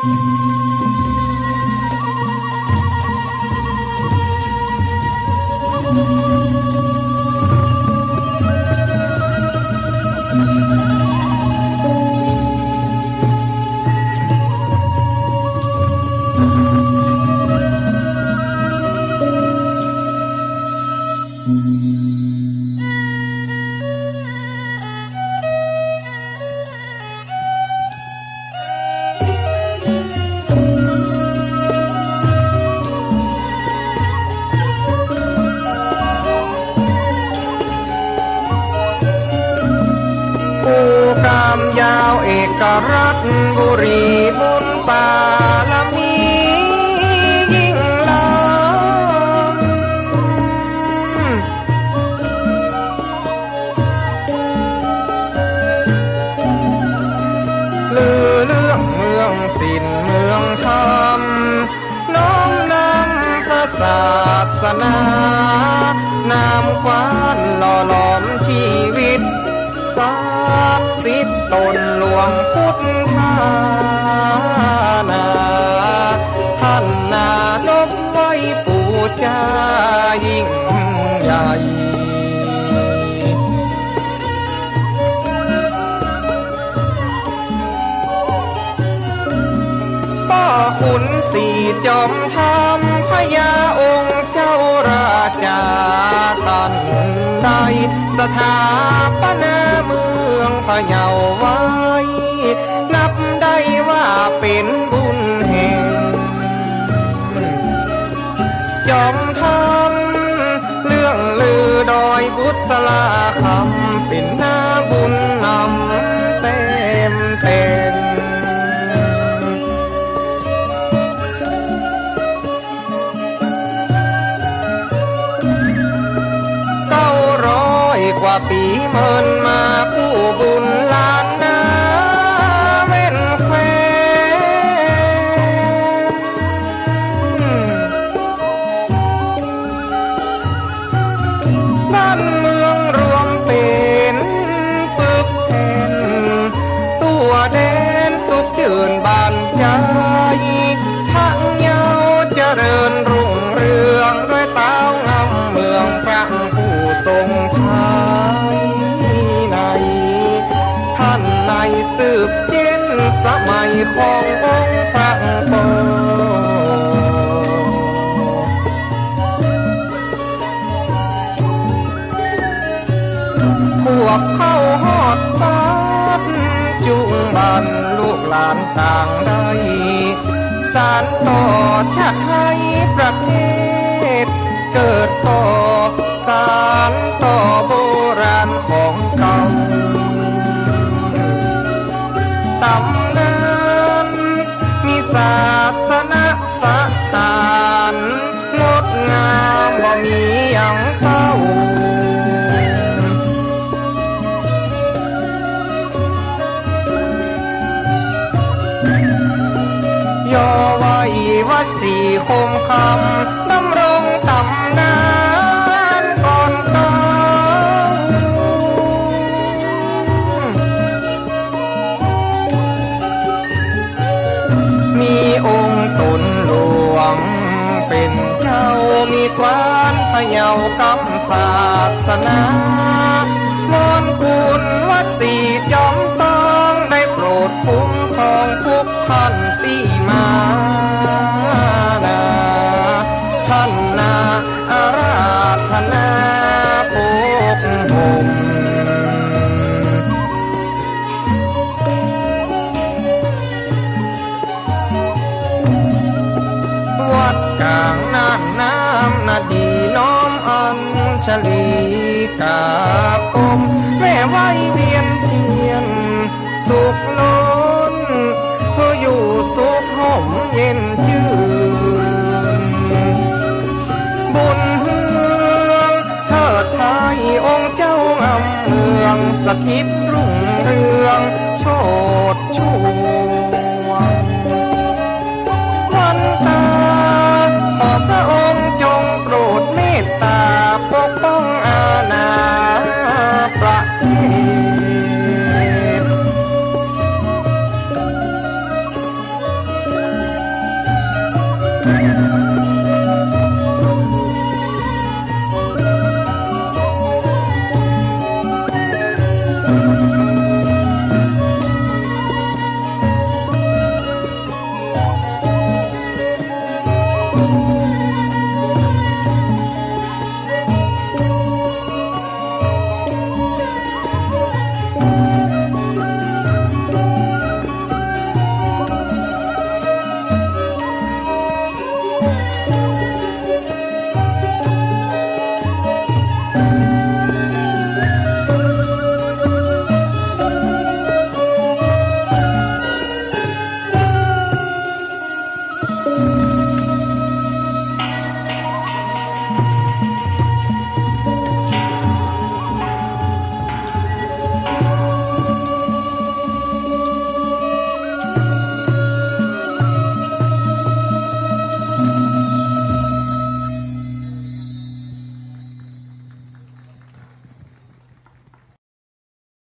Thank mm -hmm. you. กรัตบุรีบุญปาลมียิ่งล้ำลือเรื่องเมืองศิลป์เมืองธรรมน้อมนำพระศาสนานามกวาน วงพุทธานาท่านนานกไว้ปูจายิ่งใหญ่ป้าขุนสี่จอมทำพญาองค์เจ้าราชาตันใดสถาปนาเมืองพะเยา เป็นบุญแห่ง จอมทำเรื่องลือดอยบุษลาคำเป็นหน้าบุญนำเต็มเต็มเก้าร้อยกว่าปีเมินมา สืบเจนสมัยขององค์พระปอพวกเข้าหอดบ้านจุงบันลูกหลานต่างใดสารต่อชาติให้ประเท ย่อไว้ว่าสี่คมคำดำรงตำนานก่อนเก่ามีองค์ตนหลวง เป็นเจ้ามีกวานพยากำศาสนา ชลีกาคมแม่ไว้เวียนเทียน สุขล้นเพื่ออยู่สุขห่มเย็นชื่นบุญเฮืองเทิดไทยองค์เจ้างามเมืองสถิตรุ่งเรืองโชดช่